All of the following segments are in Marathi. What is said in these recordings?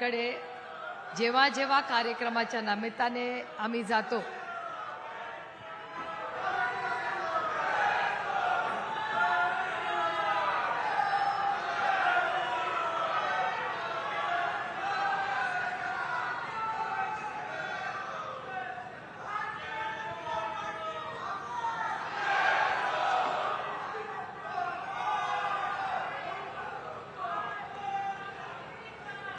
साहेबांकडे जेव्हा जेव्हा कार्यक्रमाच्या निमित्ताने आम्ही जातो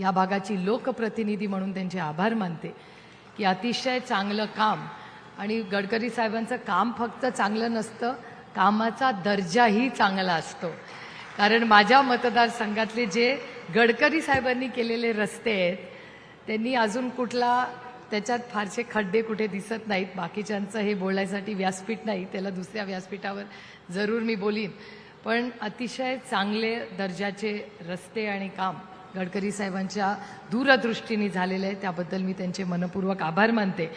या भागाची लोकप्रतिनिधी म्हणून त्यांचे आभार मानते. की अतिशय चांगलं काम आणि गडकरी साहेबांचं काम फक्त चांगलं नसतं कामाचा दर्जाही चांगला असतो. कारण माझ्या मतदारसंघातले जे गडकरी साहेबांनी केलेले रस्ते आहेत त्यांनी अजून कुठला त्याच्यात फारसे खड्डे कुठे दिसत नाहीत बाकीच्यांचं हे बोलायसाठी व्यासपीठ नाही त्याला दुसऱ्या व्यासपीठावर जरूर मी बोलीन. पण अतिशय चांगले दर्जाचे रस्ते आणि काम गडकरी साहेबांच्या दूरदृष्टीने झालेलं आहे. त्याबद्दल मी त्यांचे मनपूर्वक आभार मानते.